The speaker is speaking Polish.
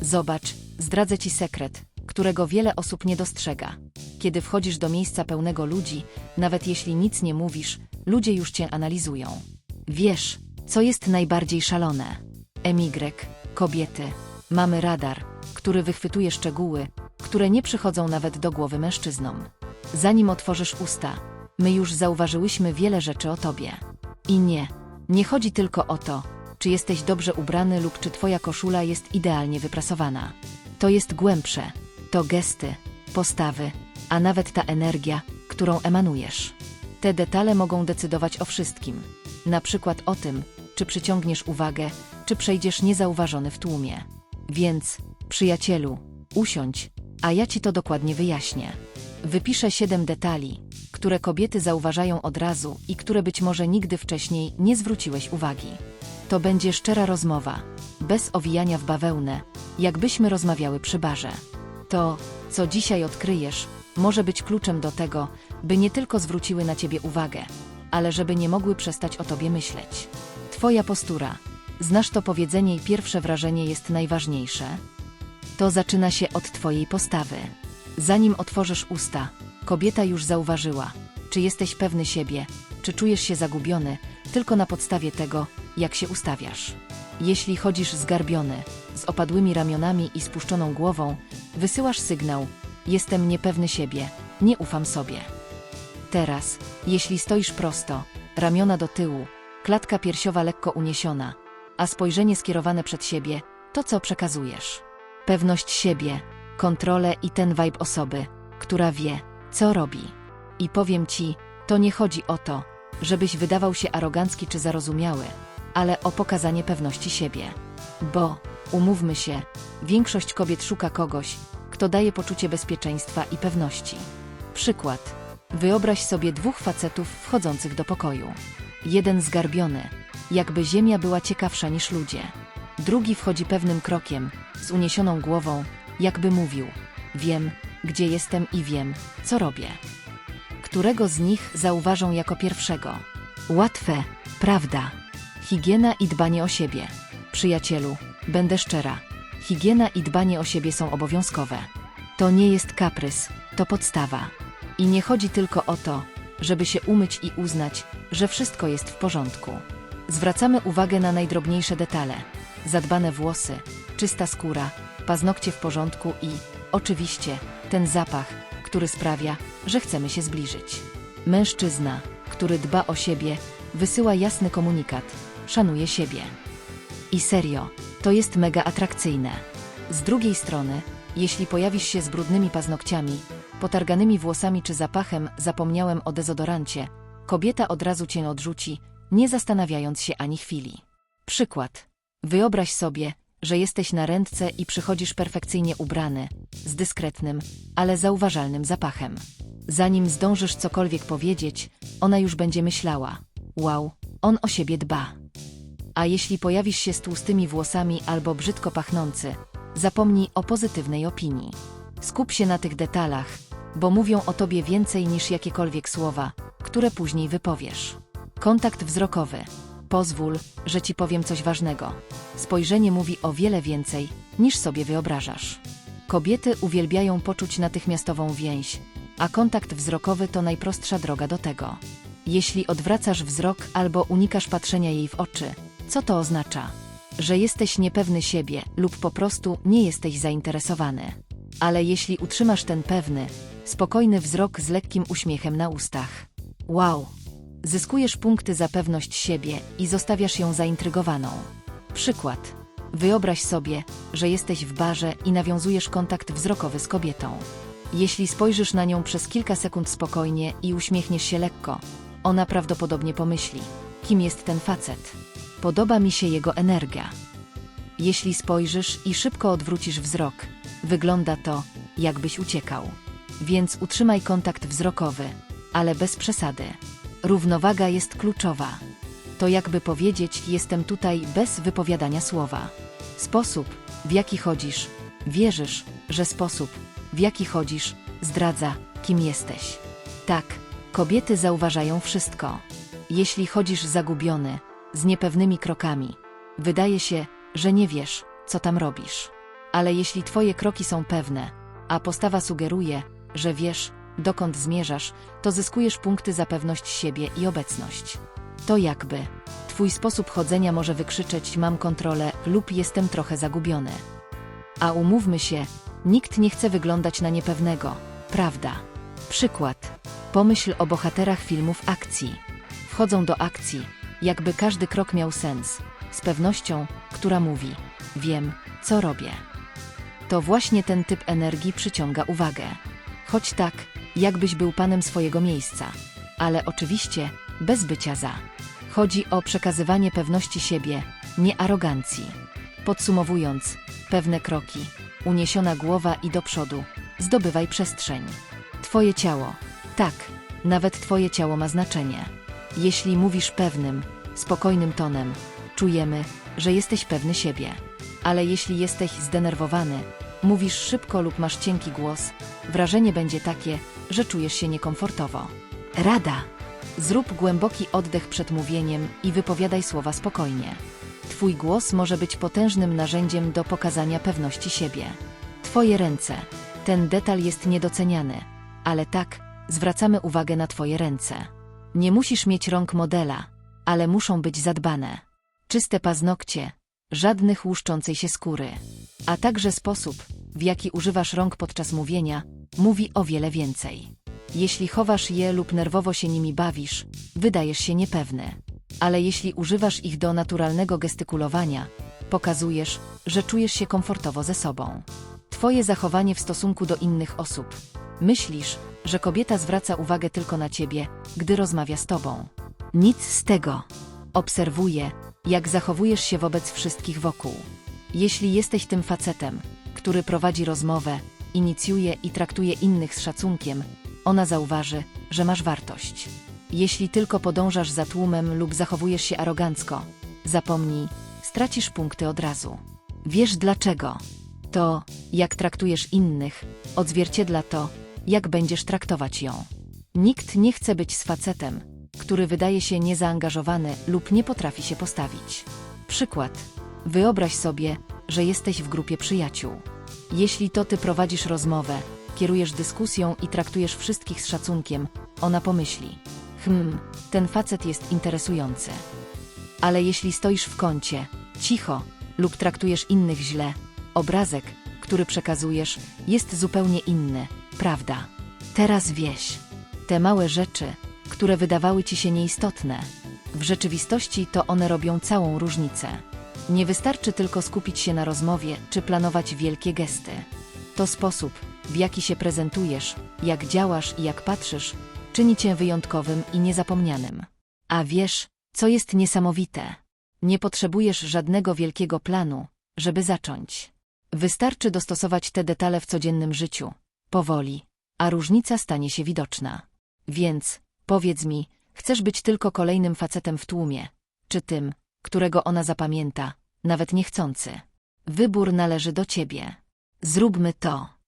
Zobacz, zdradzę ci sekret, którego wiele osób nie dostrzega. Kiedy wchodzisz do miejsca pełnego ludzi, nawet jeśli nic nie mówisz, ludzie już cię analizują. Wiesz, co jest najbardziej szalone? MY, kobiety, mamy radar, który wychwytuje szczegóły, które nie przychodzą nawet do głowy mężczyznom. Zanim otworzysz usta, my już zauważyłyśmy wiele rzeczy o tobie. I nie, nie chodzi tylko o to, czy jesteś dobrze ubrany lub czy twoja koszula jest idealnie wyprasowana. To jest głębsze, to gesty, postawy, a nawet ta energia, którą emanujesz. Te detale mogą decydować o wszystkim. Na przykład o tym, czy przyciągniesz uwagę, czy przejdziesz niezauważony w tłumie. Więc, przyjacielu, usiądź, a ja ci to dokładnie wyjaśnię. Wypiszę siedem detali, które kobiety zauważają od razu i które być może nigdy wcześniej nie zwróciłeś uwagi. To będzie szczera rozmowa, bez owijania w bawełnę, jakbyśmy rozmawiały przy barze. To, co dzisiaj odkryjesz, może być kluczem do tego, by nie tylko zwróciły na ciebie uwagę, ale żeby nie mogły przestać o tobie myśleć. Twoja postura. Znasz to powiedzenie i pierwsze wrażenie jest najważniejsze? To zaczyna się od twojej postawy. Zanim otworzysz usta, kobieta już zauważyła, czy jesteś pewny siebie, czy czujesz się zagubiony, tylko na podstawie tego, jak się ustawiasz. Jeśli chodzisz zgarbiony, z opadłymi ramionami i spuszczoną głową, wysyłasz sygnał: Jestem niepewny siebie, nie ufam sobie. Teraz, jeśli stoisz prosto, ramiona do tyłu, klatka piersiowa lekko uniesiona, a spojrzenie skierowane przed siebie, to co przekazujesz. Pewność siebie, kontrolę i ten vibe osoby, która wie, co robi. I powiem ci, to nie chodzi o to, żebyś wydawał się arogancki czy zarozumiały, ale o pokazanie pewności siebie. Bo, umówmy się, większość kobiet szuka kogoś, kto daje poczucie bezpieczeństwa i pewności. Przykład. Wyobraź sobie dwóch facetów wchodzących do pokoju. Jeden zgarbiony, jakby ziemia była ciekawsza niż ludzie. Drugi wchodzi pewnym krokiem, z uniesioną głową, jakby mówił: Wiem, gdzie jestem i wiem, co robię. Którego z nich zauważą jako pierwszego? Łatwe, prawda? Higiena i dbanie o siebie. Przyjacielu, będę szczera. Higiena i dbanie o siebie są obowiązkowe. To nie jest kaprys, to podstawa. I nie chodzi tylko o to, żeby się umyć i uznać, że wszystko jest w porządku. Zwracamy uwagę na najdrobniejsze detale. Zadbane włosy, czysta skóra, paznokcie w porządku i, oczywiście, ten zapach, który sprawia, że chcemy się zbliżyć. Mężczyzna, który dba o siebie, wysyła jasny komunikat: szanuje siebie. I serio, to jest mega atrakcyjne. Z drugiej strony, jeśli pojawisz się z brudnymi paznokciami, potarganymi włosami czy zapachem, zapomniałem o dezodorancie, kobieta od razu cię odrzuci, nie zastanawiając się ani chwili. Przykład. Wyobraź sobie, że jesteś na ręce i przychodzisz perfekcyjnie ubrany, z dyskretnym, ale zauważalnym zapachem. Zanim zdążysz cokolwiek powiedzieć, ona już będzie myślała: Wow, on o siebie dba. A jeśli pojawisz się z tłustymi włosami albo brzydko pachnący, zapomnij o pozytywnej opinii. Skup się na tych detalach, bo mówią o tobie więcej niż jakiekolwiek słowa, które później wypowiesz. Kontakt wzrokowy. Pozwól, że ci powiem coś ważnego. Spojrzenie mówi o wiele więcej, niż sobie wyobrażasz. Kobiety uwielbiają poczuć natychmiastową więź, a kontakt wzrokowy to najprostsza droga do tego. Jeśli odwracasz wzrok albo unikasz patrzenia jej w oczy, co to oznacza? Że jesteś niepewny siebie lub po prostu nie jesteś zainteresowany. Ale jeśli utrzymasz ten pewny, spokojny wzrok z lekkim uśmiechem na ustach. Wow! Zyskujesz punkty za pewność siebie i zostawiasz ją zaintrygowaną. Przykład. Wyobraź sobie, że jesteś w barze i nawiązujesz kontakt wzrokowy z kobietą. Jeśli spojrzysz na nią przez kilka sekund spokojnie i uśmiechniesz się lekko, ona prawdopodobnie pomyśli: kim jest ten facet? Podoba mi się jego energia. Jeśli spojrzysz i szybko odwrócisz wzrok, wygląda to, jakbyś uciekał. Więc utrzymaj kontakt wzrokowy, ale bez przesady. Równowaga jest kluczowa. To jakby powiedzieć, jestem tutaj bez wypowiadania słowa. Sposób, w jaki chodzisz, wierzysz, że sposób, w jaki chodzisz, zdradza, kim jesteś. Tak, kobiety zauważają wszystko. Jeśli chodzisz zagubiony, z niepewnymi krokami, wydaje się, że nie wiesz, co tam robisz. Ale jeśli twoje kroki są pewne, a postawa sugeruje, że wiesz, dokąd zmierzasz, to zyskujesz punkty za pewność siebie i obecność. To jakby twój sposób chodzenia może wykrzyczeć mam kontrolę lub jestem trochę zagubiony. A umówmy się, nikt nie chce wyglądać na niepewnego, prawda? Przykład. Pomyśl o bohaterach filmów akcji. Wchodzą do akcji, jakby każdy krok miał sens, z pewnością, która mówi: Wiem, co robię. To właśnie ten typ energii przyciąga uwagę. Choć tak, jakbyś był panem swojego miejsca, ale oczywiście bez bycia za. Chodzi o przekazywanie pewności siebie, nie arogancji. Podsumowując, pewne kroki, uniesiona głowa i do przodu, zdobywaj przestrzeń. Twoje ciało. Tak, nawet Twoje ciało ma znaczenie. Jeśli mówisz pewnym, spokojnym tonem, czujemy, że jesteś pewny siebie. Ale jeśli jesteś zdenerwowany, mówisz szybko lub masz cienki głos, wrażenie będzie takie, że czujesz się niekomfortowo. Rada. Zrób głęboki oddech przed mówieniem i wypowiadaj słowa spokojnie. Twój głos może być potężnym narzędziem do pokazania pewności siebie. Twoje ręce. Ten detal jest niedoceniany, ale tak, zwracamy uwagę na Twoje ręce. Nie musisz mieć rąk modela, ale muszą być zadbane. Czyste paznokcie, żadnych łuszczącej się skóry, a także sposób, w jaki używasz rąk podczas mówienia, mówi o wiele więcej. Jeśli chowasz je lub nerwowo się nimi bawisz, wydajesz się niepewny. Ale jeśli używasz ich do naturalnego gestykulowania, pokazujesz, że czujesz się komfortowo ze sobą. Twoje zachowanie w stosunku do innych osób. Myślisz, że kobieta zwraca uwagę tylko na ciebie, gdy rozmawia z tobą. Nic z tego. Obserwuję, jak zachowujesz się wobec wszystkich wokół. Jeśli jesteś tym facetem, który prowadzi rozmowę, inicjuje i traktuje innych z szacunkiem, ona zauważy, że masz wartość. Jeśli tylko podążasz za tłumem lub zachowujesz się arogancko, zapomnij, stracisz punkty od razu. Wiesz dlaczego? To, jak traktujesz innych, odzwierciedla to, jak będziesz traktować ją. Nikt nie chce być z facetem, który wydaje się niezaangażowany lub nie potrafi się postawić. Przykład. Wyobraź sobie, że jesteś w grupie przyjaciół. Jeśli to ty prowadzisz rozmowę, kierujesz dyskusją i traktujesz wszystkich z szacunkiem, ona pomyśli: Hmm, ten facet jest interesujący. Ale jeśli stoisz w kącie, cicho, lub traktujesz innych źle, obrazek, który przekazujesz, jest zupełnie inny, prawda? Teraz wieś. Te małe rzeczy, które wydawały ci się nieistotne, w rzeczywistości to one robią całą różnicę. Nie wystarczy tylko skupić się na rozmowie czy planować wielkie gesty. To sposób, w jaki się prezentujesz, jak działasz i jak patrzysz, czyni cię wyjątkowym i niezapomnianym. A wiesz, co jest niesamowite? Nie potrzebujesz żadnego wielkiego planu, żeby zacząć. Wystarczy dostosować te detale w codziennym życiu, powoli, a różnica stanie się widoczna. Więc, powiedz mi, chcesz być tylko kolejnym facetem w tłumie, czy tym, którego ona zapamięta, nawet niechcący. Wybór należy do ciebie. Zróbmy to.